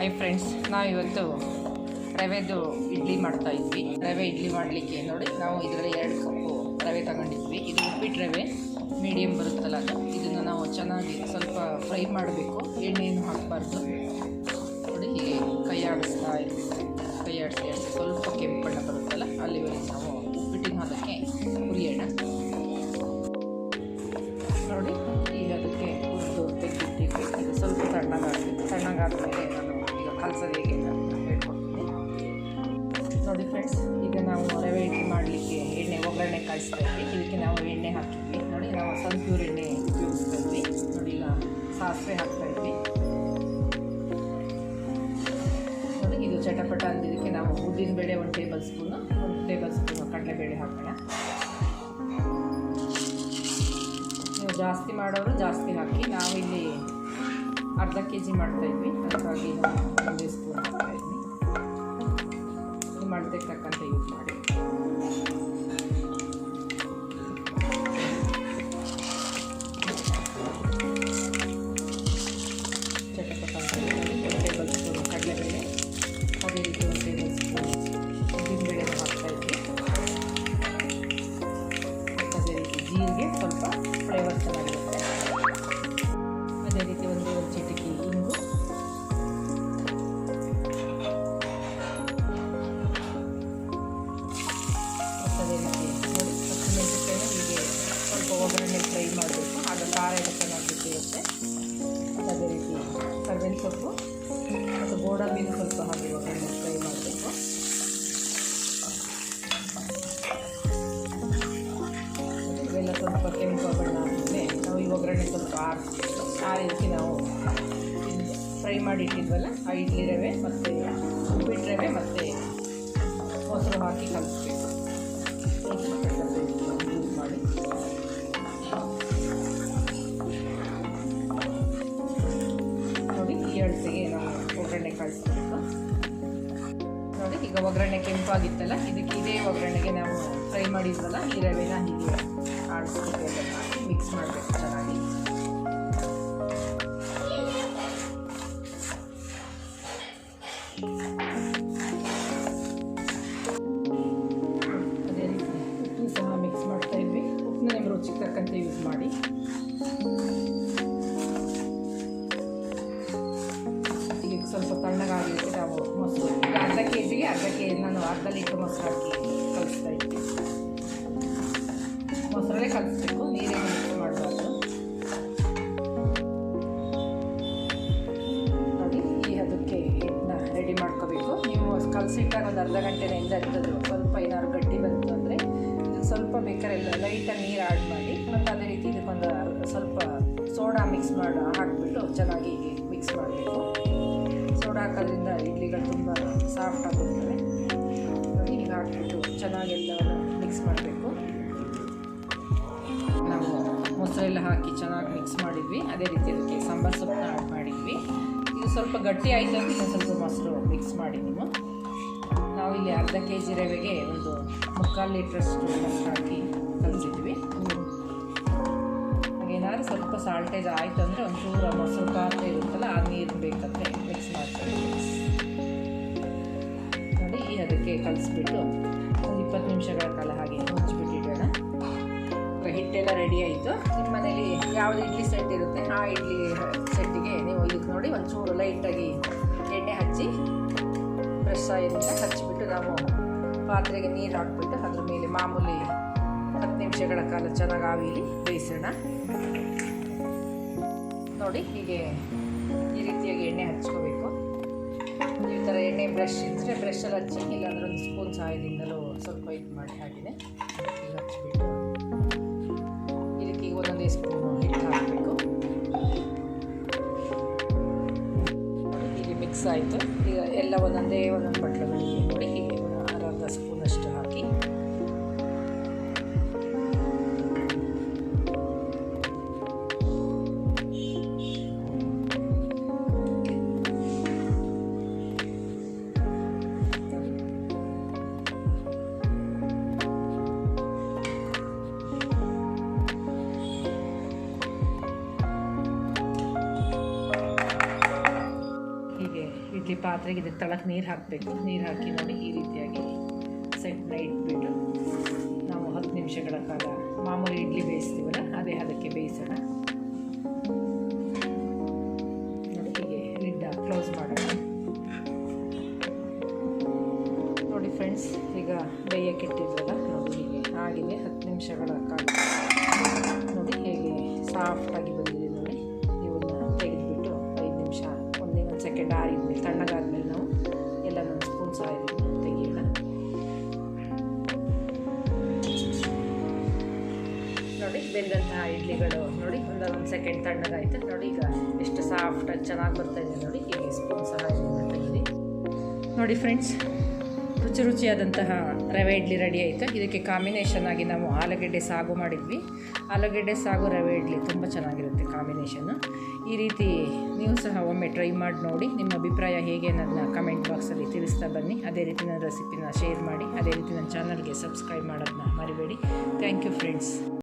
Hi friends ನಾವು ಇವತ್ತು ರವೆದು ಇಡ್ಲಿ ಮಾಡ್ತಾ ಇದ್ವಿ. ರವೆ ಇಡ್ಲಿ ಮಾಡಲಿಕ್ಕೆ ನೋಡಿ, ನಾವು ಇದರಲ್ಲಿ ಎರಡು ಕಪ್ಪು ರವೆ ತಗೊಂಡಿದ್ವಿ. ಇದು ಉಪ್ಪಿಟ್ಟು ರವೆ ಮೀಡಿಯಮ್ ಬರುತ್ತಲ್ಲ ಅದು. ಇದನ್ನು ನಾವು ಚೆನ್ನಾಗಿ ಸ್ವಲ್ಪ ಫ್ರೈ ಮಾಡಬೇಕು. ಎಣ್ಣೆಯನ್ನು ಹಾಕಬಾರ್ದು. ನೋಡಿ ಕೈ ಆಡಿಸ್ತಾ ಇರಬೇಕು. ಕೈ ಆಡಿಸಿ ಸ್ವಲ್ಪ ಕೆಂಪು ಬಣ್ಣ ಬರುತ್ತಲ್ಲ ನೋಡಿ ಫ್ರೆಂಡ್ಸ್ ಈಗ ನಾವು ರವೆ ಇಡ್ಲಿ ಮಾಡಲಿಕ್ಕೆ ಎಣ್ಣೆ, ಒಗ್ಗರಣೆ ಕಾಯಿಸ್ತಾ ಇದ್ವಿ. ಇದಕ್ಕೆ ನಾವು ಎಣ್ಣೆ ಹಾಕಿದ್ವಿ. ನೋಡಿ, ನಾವು ಸನ್ಪ್ಯೂರ್ ಎಣ್ಣೆ ಉಪಯೋಗಿಸ್ತಾ ನೋಡಿ, ಈಗ ಸಾಸಿವೆ ಹಾಕ್ತಾ ಇದ್ವಿ. ನೋಡಿ ಇದು ಚಟಪಟ ಅಂದಿದ್ದಕ್ಕೆ ನಾವು ಉದ್ದಿನ ಬೇಳೆ ಒಂದು ಟೇಬಲ್ ಸ್ಪೂನು ಒಂದು ಟೇಬಲ್ ಸ್ಪೂನು ಕಡಲೆಬೇಳೆ ಹಾಕೋಣ. ನೀವು ಜಾಸ್ತಿ ಮಾಡೋರು ಜಾಸ್ತಿ ಹಾಕಿ, ನಾವಿಲ್ಲಿ ಅರ್ಧ ಕೆ ಜಿ ಮಾಡ್ತಾಯಿದ್ವಿ ಅದಕ್ಕಾಗಿ ಒಂದೇ ಸ್ಪೂನ್ ಹಾಕ್ತಾಯಿದ್ವಿ ತಕ್ಕಂತೆ ಯೂಸ್ ಮಾಡಿ. ಇವೆಲ್ಲ ಸ್ವಲ್ಪ ಕೆಂಪು ಬಣ್ಣ ಆದಮೇಲೆ ನಾವು ಈ ಒಗ್ಗರಣೆ ಸ್ವಲ್ಪ ಆ ರೀತಿ ನಾವು ಫ್ರೈ ಮಾಡಿ ಇಟ್ಟಿದ್ವಲ್ಲ ಆ ಇಡ್ಲಿ ರವೆ ಮತ್ತು ಉಪ್ಪಿಟ್ಟು ರವೆ ಮತ್ತು ಮೊಸರು ಹಾಕಿ ಕಲಿಸ್ಬೇಕು. ನೋಡಿ, ಈ ನಾವು ಒಗ್ಗರಣೆ ನೋಡಿ, ಈಗ ಒಗ್ಗರಣೆ ಕೆಂಪಾಗಿತ್ತಲ್ಲ, ಇದಕ್ಕೆ ಇದೇ ಒಗ್ಗರಣೆಗೆ ನಾವು ಫ್ರೈ ಮಾಡಿದ್ವಲ್ಲ, ಈ ರವೆನ ಹೀಗೆ. ಆಡಿಸ್ಬಿಟ್ಟು ಅದನ್ನು ಹಾಕಿ ಮಿಕ್ಸ್ ಮಾಡಬೇಕು ಚೆನ್ನಾಗಿ ಅದೇ ರೀತಿ ಉಪ್ಪು ಸಹ ಮಿಕ್ಸ್ ಮಾಡ್ತಾ ಇದ್ವಿ ಉಪ್ಪನ್ನ ನಿಮ್ಮ ರುಚಿಗೆ ತಕ್ಕಂತೆ ಯೂಸ್ ಮಾಡಿ ಈಗ ಸ್ವಲ್ಪ ತಣ್ಣಗಾಗಲಿಕ್ಕೆ ನಾವು ಮೊಸರು. ಅರ್ಧ ಕೆ ಜಿಗೆ ಅರ್ಧ ಕೆ ನಾನು ಅರ್ಧ ಲೀಟ್ರ್ ಮೊಸರು ಹಾಕಿ. ಮೊಸರಲ್ಲೇ ಕಲಿಸ್ಬೇಕು ನೀರೇನು ಮಿಕ್ಸ್ ಮಾಡಬಾರ್ದು. ಈ ಅದಕ್ಕೆ ರೆಡಿ ಮಾಡ್ಕೋಬೇಕು. ನೀವು ಕಲಸಿಟ್ಟಾಗ ಒಂದು ಅರ್ಧ ಗಂಟೆ ನೆಂದಿರ್ತದೆ ಸ್ವಲ್ಪ ಏನಾದ್ರು ಗಟ್ಟಿ ಬಂತು ಅಂದರೆ ಇದಕ್ಕೆ ಸ್ವಲ್ಪ ಬೇಕಾದ್ರೆ ಲೈಟಾಗಿ ನೀರು ಆ್ಯಡ್ ಮಾಡಿ, ಮತ್ತು ಅದೇ ರೀತಿ ಇದಕ್ಕೊಂದು ಸ್ವಲ್ಪ ಸೋಡಾ ಮಿಕ್ಸ್ ಮಾಡಿ, ಹಾಕಿಬಿಟ್ಟು ಚೆನ್ನಾಗಿ ಮಿಕ್ಸ್ ಮಾಡಬೇಕು. ಸೋಡಾ ಹಾಕೋದ್ರಿಂದ ಇಡ್ಲಿಗಳು ತುಂಬ ಸಾಫ್ಟ್ ಆಗಿರ್ತವೆ ಈಗ ಹಾಕ್ಬಿಟ್ಟು ಚೆನ್ನಾಗಿ ಎಲ್ಲವನ್ನು ಮಿಕ್ಸ್ ಮಾಡಬೇಕು. ಮೊಸರೆಲ್ಲ ಹಾಕಿ ಚೆನ್ನಾಗಿ ಮಿಕ್ಸ್ ಮಾಡಿದ್ವಿ. ಅದೇ ರೀತಿ ಅದಕ್ಕೆ ಸಾಂಬಾರು ಸೊಪ್ಪನ್ನ ಆ್ಯಡ್ ಮಾಡಿದ್ವಿ. ಇದು ಸ್ವಲ್ಪ ಗಟ್ಟಿ ಆಯಿತು ಅಂತ ಸ್ವಲ್ಪ ಮೊಸರು ಮಿಕ್ಸ್ ಮಾಡಿ ನೀವು. ನಾವಿಲ್ಲಿ ಅರ್ಧ ಕೆ ಜಿ ರವೆಗೆ ಒಂದು ಮುಕ್ಕಾಲು ಲೀಟ್ರಷ್ಟು ಮೊಸರು ಹಾಕಿ ಕಲಿಸಿದ್ವಿ. ಹಾಗೇನಾದ್ರೂ ಸ್ವಲ್ಪ ಸಾಲ್ಟೇಜ್ ಆಯಿತು ಅಂದರೆ ಒಂಚೂರು ಮೊಸರು ಪಾತ್ರೆ ಇರುತ್ತಲ್ಲ, ಆ ನೀರು ಬೇಕಂದರೆ ಮಿಕ್ಸ್ ಮಾಡ್ತೀವಿ ನೋಡಿ ಅದಕ್ಕೆ ಕಲಿಸ್ಬಿಟ್ಟು ಒಂದು ಇಪ್ಪತ್ತು ನಿಮಿಷಗಳ ಕಾಲ ಹಾಗೆ ಮುಚ್ಚಿಬಿಟ್ಟಿಡೋಣ. ಹಿಟ್ಟೆಲ್ಲ ರೆಡಿ ಆಯಿತು. ಮನೇಲಿ ಯಾವುದು ಇಡ್ಲಿ ಸೆಟ್ ಇರುತ್ತೆ, ಆ ಇಡ್ಲಿ ಸೆಟ್ಟಿಗೆ ನೀವು ಇದಕ್ಕೆ ನೋಡಿ ಒಂಚೂರು ಲೈಟಾಗಿ ಎಣ್ಣೆ ಹಚ್ಚಿ ಫ್ರೆಶ್ ಆಯಿಲಿಂದ ಹಚ್ಚಿಬಿಟ್ಟು ನಾವು ಪಾತ್ರೆಗೆ ನೀರು ಹಾಕ್ಬಿಟ್ಟು ಅದ್ರ ಮೇಲೆ ಮಾಮೂಲಿ ಹತ್ತು ನಿಮಿಷಗಳ ಕಾಲ ಚೆನ್ನಾಗಿ ಆವಿಲಿ ಬೇಯಿಸೋಣ. ನೋಡಿ ಹೀಗೆ ಈ ರೀತಿಯಾಗಿ ಎಣ್ಣೆ ಹಚ್ಕೋಬೇಕು. ಈ ಥರ ಎಣ್ಣೆ ಬ್ರಷ್ ಇದ್ದರೆ ಬ್ರಷಲ್ಲಿ ಹಚ್ಚಿ, ಇಲ್ಲಾಂದ್ರೆ ಒಂದು ಸ್ಪೂನ್ ಸಹಾಯದಿಂದಲೂ ಸ್ವಲ್ಪ ಇದು ಮಾಡಿ ಈಗ ಎಲ್ಲ ಒಂದೊಂದೇ ಇಡ್ಲಿ ಪಾತ್ರೆಗೆ ಇದಕ್ಕೆ ತಳಕ್ಕೆ ನೀರು ಹಾಕಬೇಕು. ನೀರು ಹಾಕಿ ನೋಡಿ ಈ ರೀತಿಯಾಗಿ ಸೆಟ್ನ ಇಟ್ಬಿಟ್ಟು ನಾವು ಹತ್ತು ನಿಮಿಷಗಳ ಕಾಲ ಮಾಮೂಲಿ ಇಡ್ಲಿ ಬೇಯಿಸ್ತೀವಲ್ಲ, ಅದೇ ಅದಕ್ಕೆ ಬೇಯಿಸೋಣ. ನೋಡಿ ಹೀಗೆ ಲಿಡ್ಡ ಕ್ಲೋಸ್ ಮಾಡೋಣ. ನೋಡಿ ಫ್ರೆಂಡ್ಸ್ ಈಗ ಬೇಯಕ್ಕೆ ಇಟ್ಟಿದ್ವಲ್ಲ ನೋಡಿ ಹೀಗೆ ಆಗಿದೆ ಹತ್ತು ನಿಮಿಷಗಳ ಕಾಲ. ನೋಡಿ ಹೇಗೆ ಸಾಫ್ಟಾಗಿ ಇಡ್ಲಿಗಳು ನೋಡಿ ಒಂದು ಒಂದು ಸೆಕೆಂಡ್ ತಣ್ಣಗಾಯ್ತು ನೋಡಿ ಈಗ ಎಷ್ಟು ಸಾಫ್ಟಾಗಿ ಚೆನ್ನಾಗಿ ಬರ್ತಾ ಇದೆ ನೋಡಿ ಹೀಗೆ ಸ್ಪೂನ್ ಸಹ ತೆಗೆದು ನೋಡಿ ಫ್ರೆಂಡ್ಸ್ ರುಚಿ ರುಚಿಯಾದಂತಹ ರವೆ ಇಡ್ಲಿ ರೆಡಿ ಆಯಿತು. ಇದಕ್ಕೆ ಕಾಂಬಿನೇಷನ್ ಆಗಿ ನಾವು ಆಲೂಗೆಡ್ಡೆ ಸಾಗು ಮಾಡಿದ್ವಿ. ಆಲೂಗೆಡ್ಡೆ ಸಾಗು, ರವೆ ಇಡ್ಲಿ ತುಂಬ ಚೆನ್ನಾಗಿರುತ್ತೆ ಕಾಂಬಿನೇಷನ್ನು ಈ ರೀತಿ ನೀವು ಸಹ ಒಮ್ಮೆ ಟ್ರೈ ಮಾಡಿ ನೋಡಿ. ನಿಮ್ಮ ಅಭಿಪ್ರಾಯ ಹೇಗೆ ನನ್ನ ಕಮೆಂಟ್ ಬಾಕ್ಸಲ್ಲಿ ತಿಳಿಸ್ತಾ ಬನ್ನಿ. ಅದೇ ರೀತಿ ನನ್ನ ರೆಸಿಪಿನ ಶೇರ್ ಮಾಡಿ. ಅದೇ ರೀತಿ ನನ್ನ ಚಾನಲ್ಗೆ ಸಬ್ಸ್ಕ್ರೈಬ್ ಮಾಡೋದನ್ನ ಮರಿಬೇಡಿ. Thank you friends